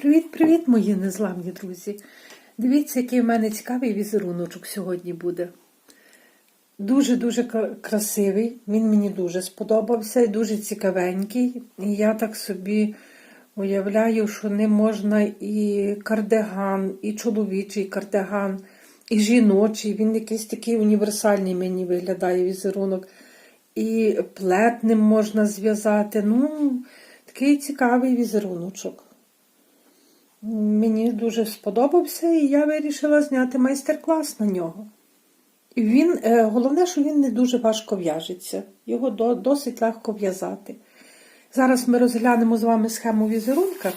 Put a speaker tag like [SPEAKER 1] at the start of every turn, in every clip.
[SPEAKER 1] Привіт-привіт, мої незламні друзі! Дивіться, який в мене цікавий візеруночок сьогодні буде. Дуже-дуже красивий, він мені дуже сподобався і дуже цікавенький. І я так собі уявляю, що ним можна і кардиган, і чоловічий кардиган, і жіночий. Він якийсь такий універсальний мені виглядає візерунок. І плет ним можна зв'язати. Ну, такий цікавий візеруночок. Мені дуже сподобався, і я вирішила зняти майстер-клас на нього. І він, е, головне, що він не дуже важко в'яжеться. Його досить легко в'язати. Зараз ми розглянемо з вами схему візерунка.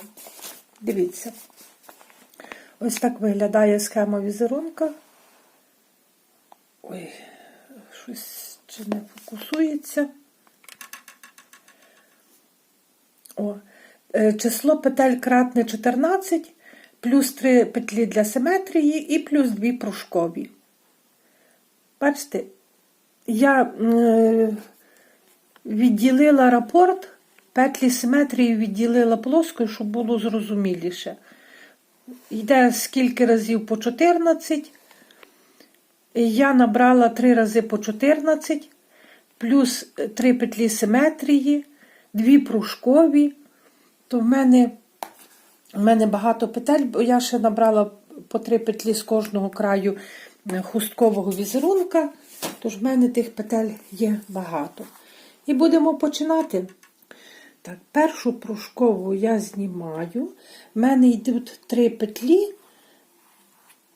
[SPEAKER 1] Дивіться. Ось так виглядає схема візерунка. Ой, щось чи не фокусується. О, число петель кратне 14, плюс 3 петлі для симетрії і плюс 2 пружкові. Бачите, я е, відділила рапорт, петлі симетрії відділила плоскою, щоб було зрозуміліше. Йде скільки разів по 14. Я набрала 3 рази по 14, плюс 3 петлі симетрії, 2 пружкові. То в мене, в мене багато петель, бо я ще набрала по 3 петлі з кожного краю е, хусткового візерунка, тож в мене тих петель є багато. І будемо починати. Так, першу пружкову я знімаю. В мене йдуть 3 петлі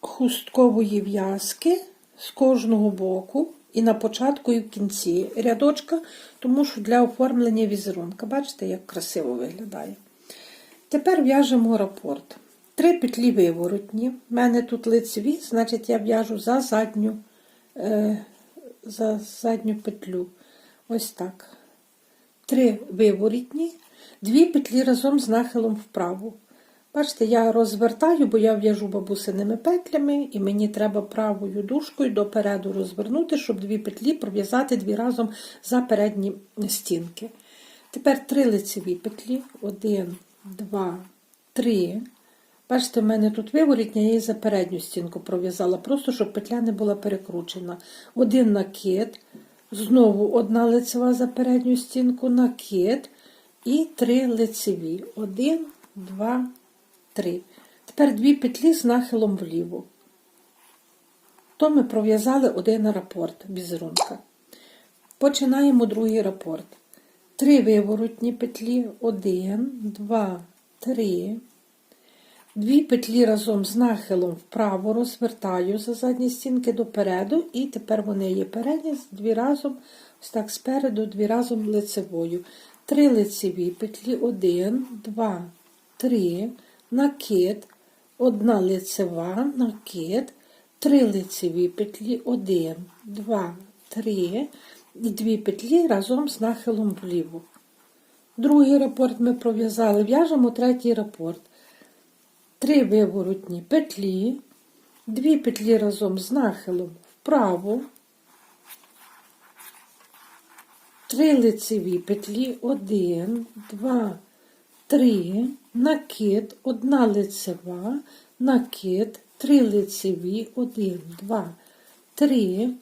[SPEAKER 1] хусткової в'язки з кожного боку і на початку і в кінці рядочка, тому що для оформлення візерунка. Бачите, як красиво виглядає. Тепер в'яжемо рапорт. Три петлі виворотні. У мене тут лицеві, значить я в'яжу за задню, е, за задню петлю. Ось так. Три виворотні, дві петлі разом з нахилом вправо. Бачите, я розвертаю, бо я в'яжу бабусиними петлями, і мені треба правою дужкою допереду розвернути, щоб дві петлі пров'язати дві разом за передні стінки. Тепер три лицеві петлі. Один, два, три. Бачите, в мене тут виворітня, я її за передню стінку пров'язала, просто щоб петля не була перекручена. Один накид, знову одна лицева за передню стінку, накид і три лицеві. Один, два, три. Тепер дві петлі з нахилом вліво. То ми пров'язали один рапорт візерунка. Починаємо другий рапорт. Три виворотні петлі, один, два, три. Дві петлі разом з нахилом вправо розвертаю за задні стінки допереду, і тепер вони є передні, дві разом, ось так спереду, дві разом лицевою. Три лицеві петлі, один, два, три, накид, одна лицева, накид, три лицеві петлі, один, два, три, і дві петлі разом з нахилом вліво. Другий рапорт ми пров'язали, в'яжемо третій рапорт. Три виворотні петлі, дві петлі разом з нахилом вправо, три лицеві петлі, один, два, три, накид, одна лицева, накид, три лицеві, один, два, три,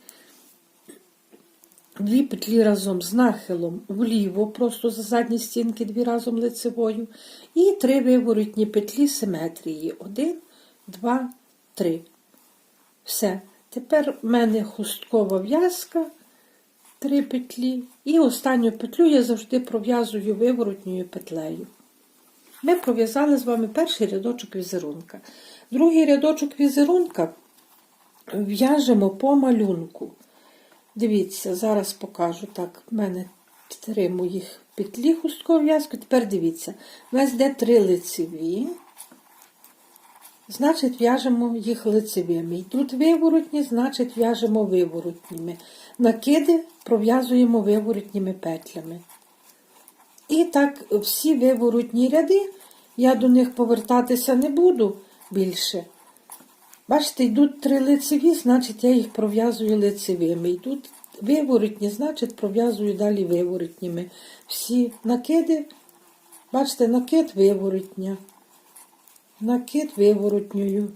[SPEAKER 1] Дві петлі разом з нахилом вліво, просто за задні стінки, дві разом лицевою. І три виворотні петлі симетрії. Один, два, три. Все. Тепер в мене хусткова в'язка, три петлі. І останню петлю я завжди пров'язую виворотньою петлею. Ми пров'язали з вами перший рядочок візерунка. Другий рядочок візерунка в'яжемо по малюнку. Дивіться, зараз покажу. Так, в мене три моїх петлі хусткової в'язки. Тепер дивіться, у нас йде три лицеві. Значить, в'яжемо їх лицевими. Йдуть виворотні, значить, в'яжемо виворотніми. Накиди пров'язуємо виворотніми петлями. І так, всі виворотні ряди, я до них повертатися не буду більше. Бачите, йдуть три лицеві, значить я їх пров'язую лицевими. Йдуть виворотні, значить пров'язую далі виворотніми. Всі накиди, бачите, накид виворотня. накид виворотньою.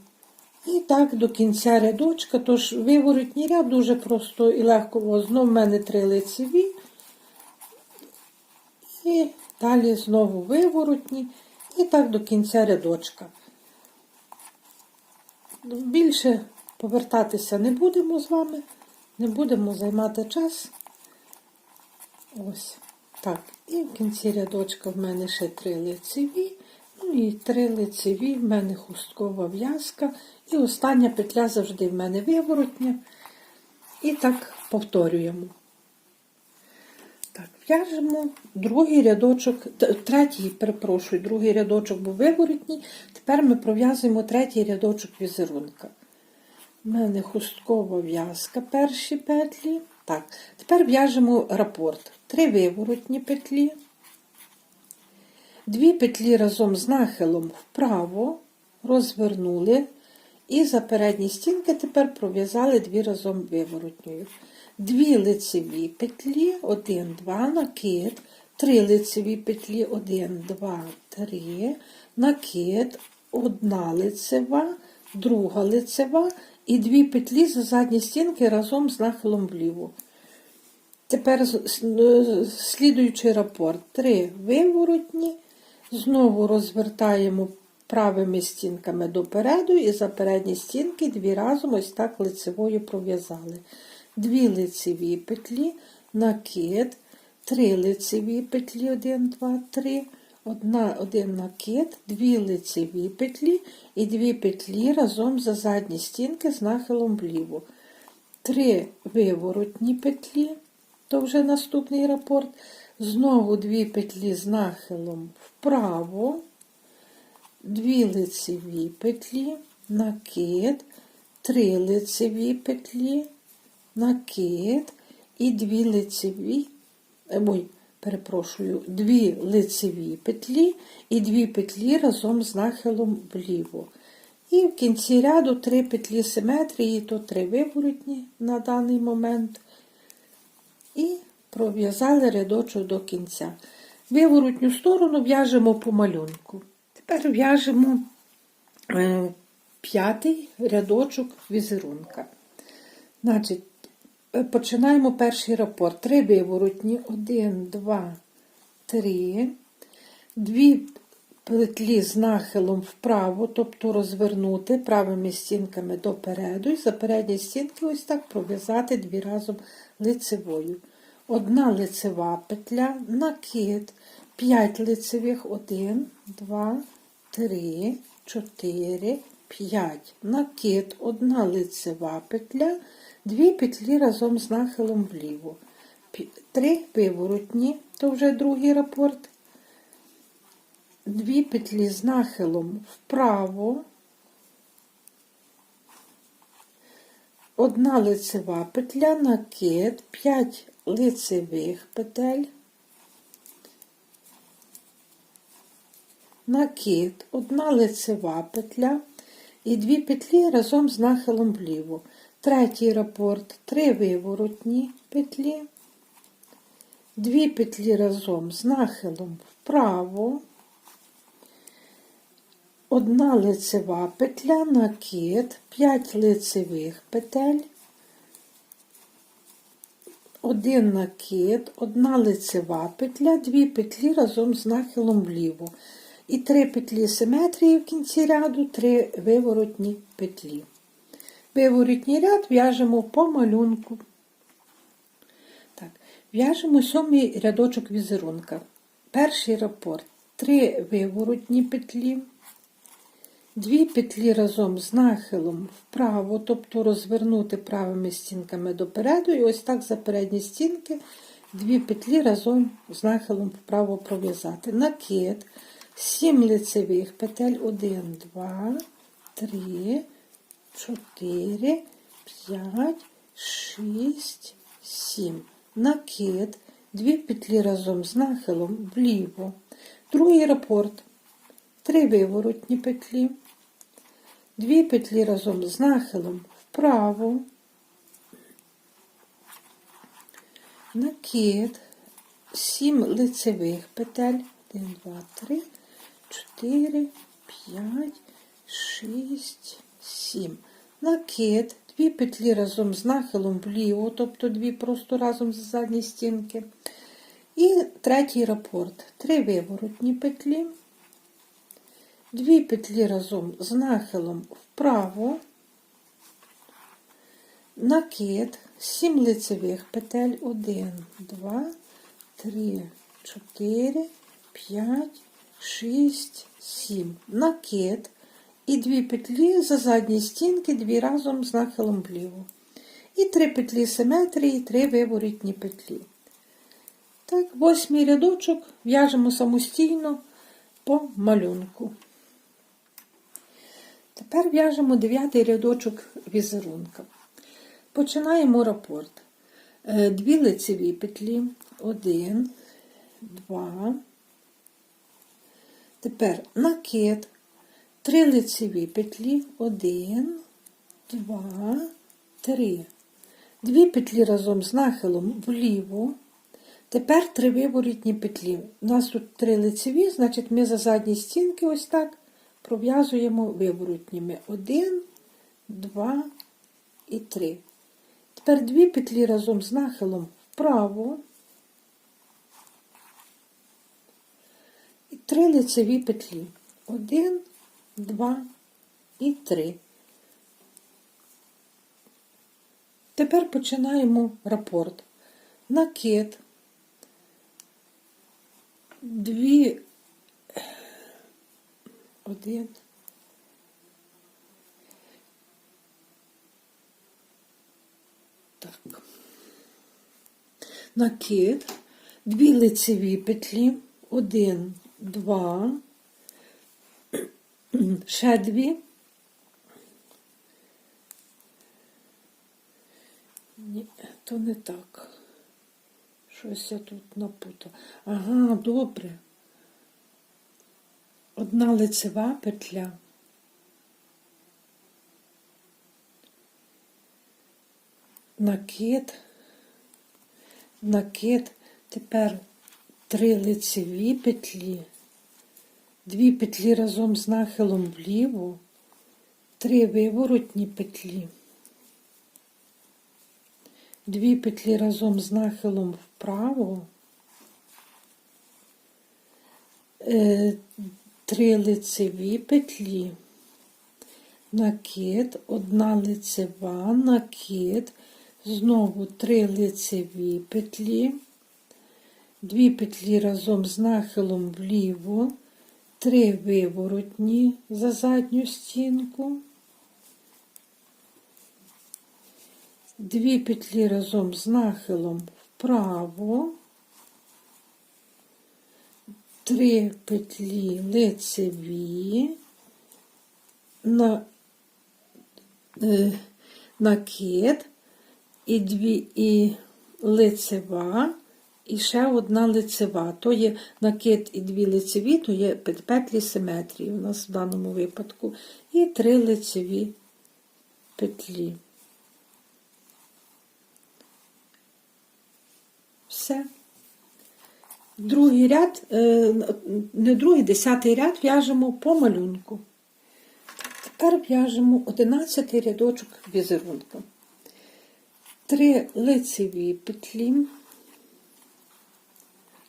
[SPEAKER 1] І так до кінця рядочка, тож виворотній ряд дуже просто і легко. Знов в мене три лицеві. І далі знову виворотні. І так до кінця рядочка. Більше повертатися не будемо з вами, не будемо займати час. Ось так. І в кінці рядочка в мене ще три лицеві. Ну і три лицеві, в мене хусткова в'язка. І остання петля завжди в мене виворотня. І так повторюємо. В'яжемо другий рядочок, третій, перепрошую, другий рядочок був виворотній. Тепер ми пров'язуємо третій рядочок візерунка. У мене хусткова в'язка перші петлі. Так, тепер в'яжемо рапорт. Три виворотні петлі. Дві петлі разом з нахилом вправо розвернули. І за передні стінки тепер пров'язали дві разом виворотньою. Дві лицеві петлі, один, два, накид, три лицеві петлі, один, два, три, накид, одна лицева, друга лицева і дві петлі за задні стінки разом з нахилом вліво. Тепер слідуючий рапорт. Три виворотні. Знову розвертаємо правими стінками допереду і за передні стінки дві разом ось так лицевою пров'язали. Дві лицеві петлі, накид, три лицеві петлі, один, два, три, одна, один накид, дві лицеві петлі і дві петлі разом за задні стінки з нахилом вліво. Три виворотні петлі, то вже наступний рапорт. Знову дві петлі з нахилом вправо, дві лицеві петлі, накид, три лицеві петлі, накид і дві лицеві, е, ой, перепрошую, дві лицеві петлі і дві петлі разом з нахилом вліво. І в кінці ряду три петлі симетрії, то три виворотні на даний момент. І пров'язали рядочок до кінця. Виворотню сторону в'яжемо по малюнку. Тепер в'яжемо е, п'ятий рядочок візерунка. Значить, починаємо перший рапорт. Три виворотні. Один, два, три. Дві петлі з нахилом вправо, тобто розвернути правими стінками допереду і за передні стінки ось так пров'язати дві разом лицевою. Одна лицева петля, накид, 5 лицевих, 1, 2, 3, 4, 5. Накид, одна лицева петля, дві петлі разом з нахилом вліво. Три виворотні, то вже другий рапорт. Дві петлі з нахилом вправо, одна лицева петля, накид, 5 лицевих петель, накид, одна лицева петля і дві петлі разом з нахилом вліво. Третій рапорт, три виворотні петлі, дві петлі разом з нахилом вправо, одна лицева петля, накид, 5 лицевих петель, один накид, одна лицева петля, дві петлі разом з нахилом вліво. І три петлі симетрії в кінці ряду, три виворотні петлі. Виворотній ряд в'яжемо по малюнку. Так, в'яжемо сьомий рядочок візерунка. Перший рапорт. Три виворотні петлі. Дві петлі разом з нахилом вправо, тобто розвернути правими стінками допереду, і ось так за передні стінки дві петлі разом з нахилом вправо пров'язати. Накид, 7 лицевих петель, 1, 2, 3, 4, 5, 6, 7. Накид, дві петлі разом з нахилом вліво. Другий рапорт. Три виворотні петлі, дві петлі разом з нахилом вправо, накид, сім лицевих петель, 1, 2, 3, 4, 5, шість, сім. Накид, дві петлі разом з нахилом вліво, тобто дві просто разом з задні стінки. І третій рапорт. Три виворотні петлі, дві петлі разом з нахилом вправо, накид, сім лицевих петель, один, два, три, чотири, п'ять, шість, сім. Накид і дві петлі за задні стінки, дві разом з нахилом вліво. І три петлі симетрії, три виворітні петлі. Так, восьмий рядочок в'яжемо самостійно по малюнку. Тепер в'яжемо дев'ятий рядочок візерунка. Починаємо рапорт. Е, Дві лицеві петлі, один, два. Тепер накид, три лицеві петлі, один, два, три. Дві петлі разом з нахилом вліво. Тепер три виворітні петлі. У нас тут три лицеві, значить ми за задні стінки ось так пров'язуємо виворотніми. Один, два і три. Тепер дві петлі разом з нахилом вправо. І три лицеві петлі. Один, два і три. Тепер починаємо рапорт. Накид. Дві. Один. Так. Накид, дві лицеві петлі, один, два, ще дві. Ні, то не так. Щось я тут напутала. Ага, добре. Одна лицева петля. Накид, накид, тепер три лицеві петлі, дві петлі разом з нахилом вліво, три виворотні петлі, дві петлі разом з нахилом вправо, е, три лицеві петлі, накид, одна лицева, накид, знову три лицеві петлі, дві петлі разом з нахилом вліво, три виворотні за задню стінку, дві петлі разом з нахилом вправо, три петлі лицеві, на, е, накид, і дві і лицева, і ще одна лицева. То є накид і дві лицеві, то є петлі симетрії у нас в даному випадку. І три лицеві петлі. Все. Другий ряд, е, не другий, десятий ряд в'яжемо по малюнку. Тепер в'яжемо одинадцятий рядочок візерунка. Три лицеві петлі,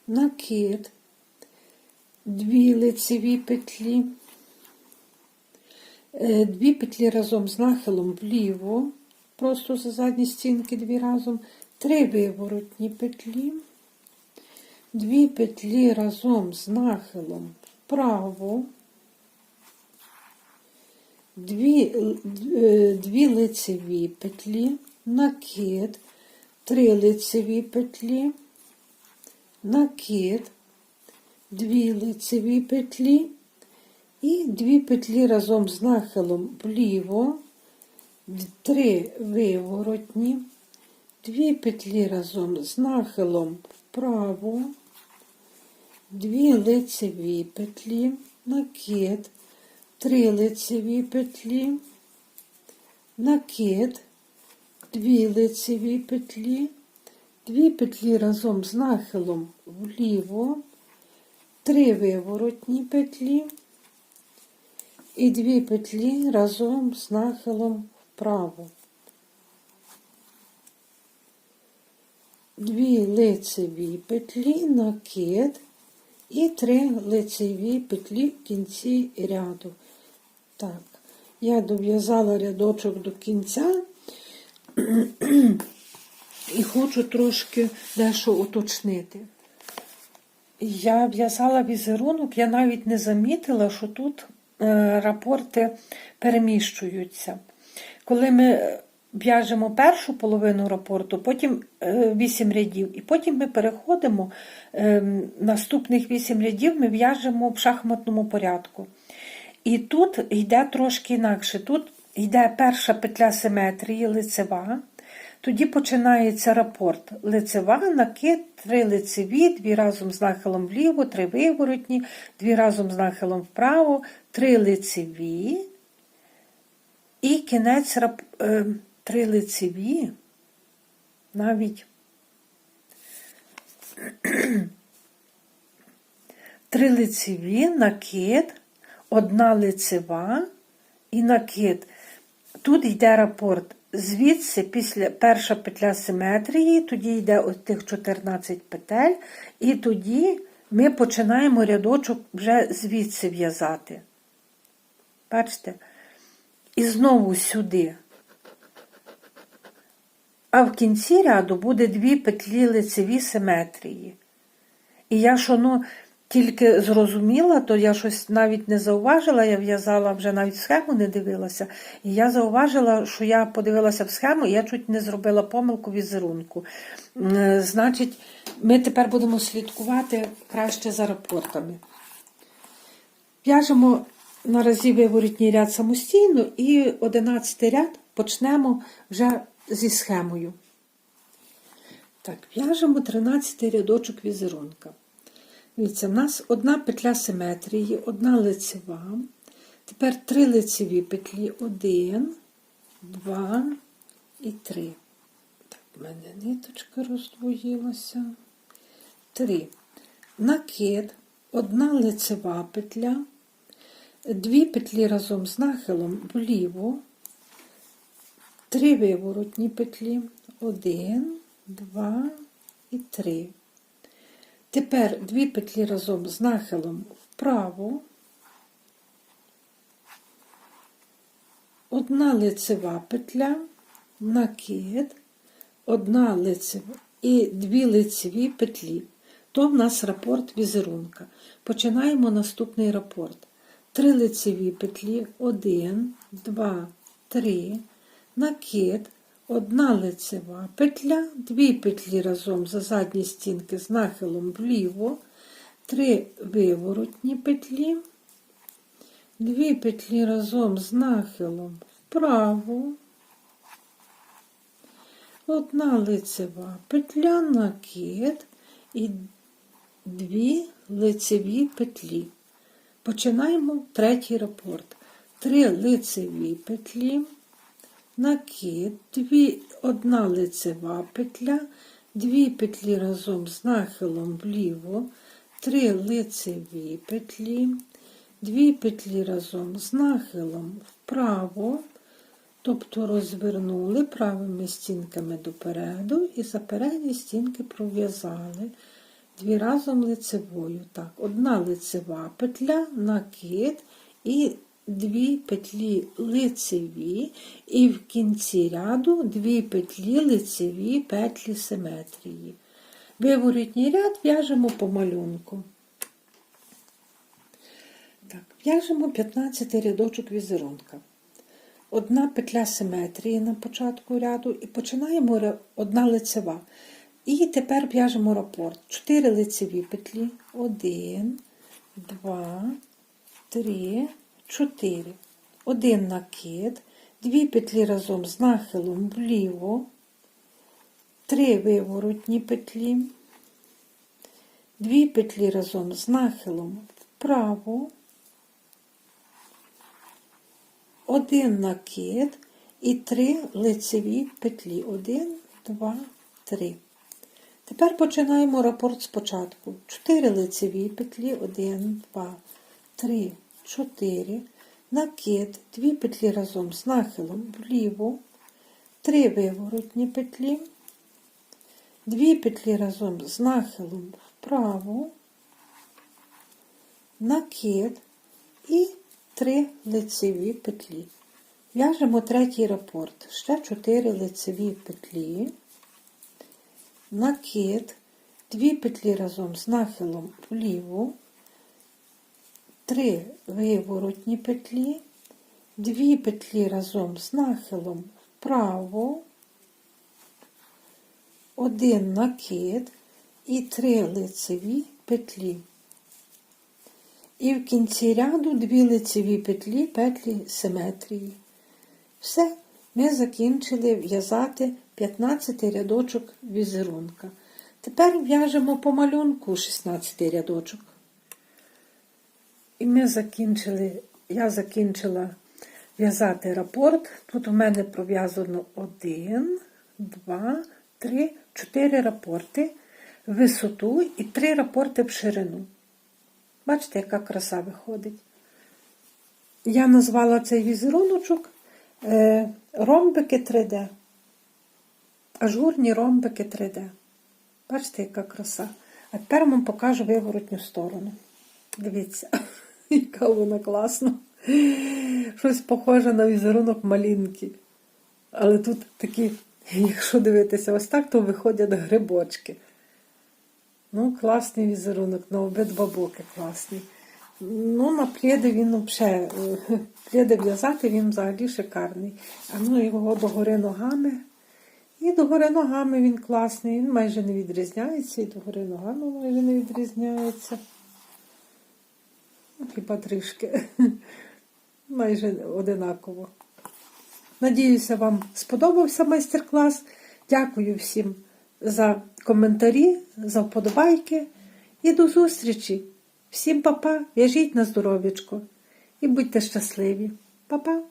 [SPEAKER 1] накид, дві лицеві петлі, е, дві петлі разом з нахилом вліво, просто за задні стінки дві разом, три виворотні петлі. Дві петлі разом з нахилом вправо, дві, е, дві лицеві петлі, накид, три лицеві петлі, накид, дві лицеві петлі і дві петлі разом з нахилом вліво, три виворотні, дві петлі разом з нахилом вправо, дві лицеві петлі, накид, три лицеві петлі, накид, дві лицеві петлі, дві петлі разом з нахилом вліво, три виворотні петлі і дві петлі разом з нахилом вправо. Дві лицеві петлі, накид і три лицеві петлі в кінці ряду. Так, я дов'язала рядочок до кінця і хочу трошки дещо уточнити. Я в'язала візерунок, я навіть не замітила, що тут е, рапорти переміщуються. Коли ми в'яжемо першу половину рапорту, потім е, 8 рядів, і потім ми переходимо, е, наступних 8 рядів ми в'яжемо в шахматному порядку. І тут йде трошки інакше. Тут йде перша петля симетрії, лицева. Тоді починається рапорт. Лицева, накид, три лицеві, дві разом з нахилом вліво, три виворотні, дві разом з нахилом вправо, три лицеві. І кінець рап... е, три лицеві. Навіть три лицеві, накид, одна лицева і накид. Тут йде рапорт. Звідси після перша петля симетрії, тоді йде ось тих 14 петель, і тоді ми починаємо рядочок вже звідси в'язати. Бачите? І знову сюди. А в кінці ряду буде дві петлі лицеві симетрії. І я що ну, тільки зрозуміла, то я щось навіть не зауважила, я в'язала вже навіть схему не дивилася. І я зауважила, що я подивилася в схему, і я чуть не зробила помилку візерунку. Е, Значить, ми тепер будемо слідкувати краще за рапортами. В'яжемо наразі виворітній ряд самостійно і 11 ряд почнемо вже зі схемою. Так, в'яжемо 13 рядочок візерунка. Дивіться, в нас одна петля симетрії, одна лицева. Тепер три лицеві петлі. Один, два і три. Так, в мене ниточка роздвоїлася. Три. Накид, одна лицева петля, дві петлі разом з нахилом вліво, три виворотні петлі. Один, два і три. Тепер дві петлі разом з нахилом вправо, одна лицева петля, накид, одна лицева і дві лицеві петлі. То в нас рапорт візерунка. Починаємо наступний рапорт. Три лицеві петлі, один, два, три, накид, Одна лицева петля, дві петлі разом за задні стінки з нахилом вліво, три виворотні петлі, дві петлі разом з нахилом вправо, одна лицева петля, накид і дві лицеві петлі. Починаємо третій рапорт. Три лицеві петлі накид, дві, одна лицева петля, дві петлі разом з нахилом вліво, три лицеві петлі, дві петлі разом з нахилом вправо, тобто розвернули правими стінками допереду і за передні стінки пров'язали. Дві разом лицевою. Так, одна лицева петля, накид і дві петлі лицеві, і в кінці ряду дві петлі лицеві петлі симетрії. Виворітній ряд в'яжемо по малюнку. Так, В'яжемо 15 рядочок візерунка. Одна петля симетрії на початку ряду і починаємо одна лицева. І тепер в'яжемо рапорт. 4 лицеві петлі. 1, 2, 3, 4. Один накид, дві петлі разом з нахилом вліво, три виворотні петлі, дві петлі разом з нахилом вправо, один накид і три лицеві петлі. Один, два, три. Тепер починаємо рапорт спочатку. Чотири лицеві петлі, один, два, три. 4, накид, дві петлі разом з нахилом вліво, три виворотні петлі, дві петлі разом з нахилом вправо, накид і три лицеві петлі. В'яжемо третій рапорт. Ще чотири лицеві петлі, накид, дві петлі разом з нахилом вліво, три виворотні петлі, дві петлі разом з нахилом вправо, один накид і три лицеві петлі. І в кінці ряду дві лицеві петлі, петлі симетрії. Все, ми закінчили в'язати 15 рядочок візерунка. Тепер в'яжемо по малюнку 16 рядочок. І ми закінчили, я закінчила в'язати рапорт. Тут у мене пров'язано 1, 2, 3, 4 рапорти в висоту і 3 рапорти в ширину. Бачите, яка краса виходить. Я назвала цей візеруночок е, ромбики 3D. Ажурні ромбики 3D. Бачите, яка краса. А тепер вам покажу виворотню сторону. Дивіться, яка вона класна. Щось похоже на візерунок малінки. Але тут такі, якщо дивитися, ось так, то виходять грибочки. Ну, класний візерунок, на обидва боки класний. Ну, на пледи він взагалі, пледи в'язати він взагалі шикарний. А ну його догори ногами. І догори ногами він класний, він майже не відрізняється, і догори ногами майже не відрізняється. Хіба трішки. Майже одинаково. Надіюся, вам сподобався майстер-клас. Дякую всім за коментарі, за вподобайки. І до зустрічі! Всім па-па, в'яжіть на здоров'ячко і будьте щасливі. Па-па!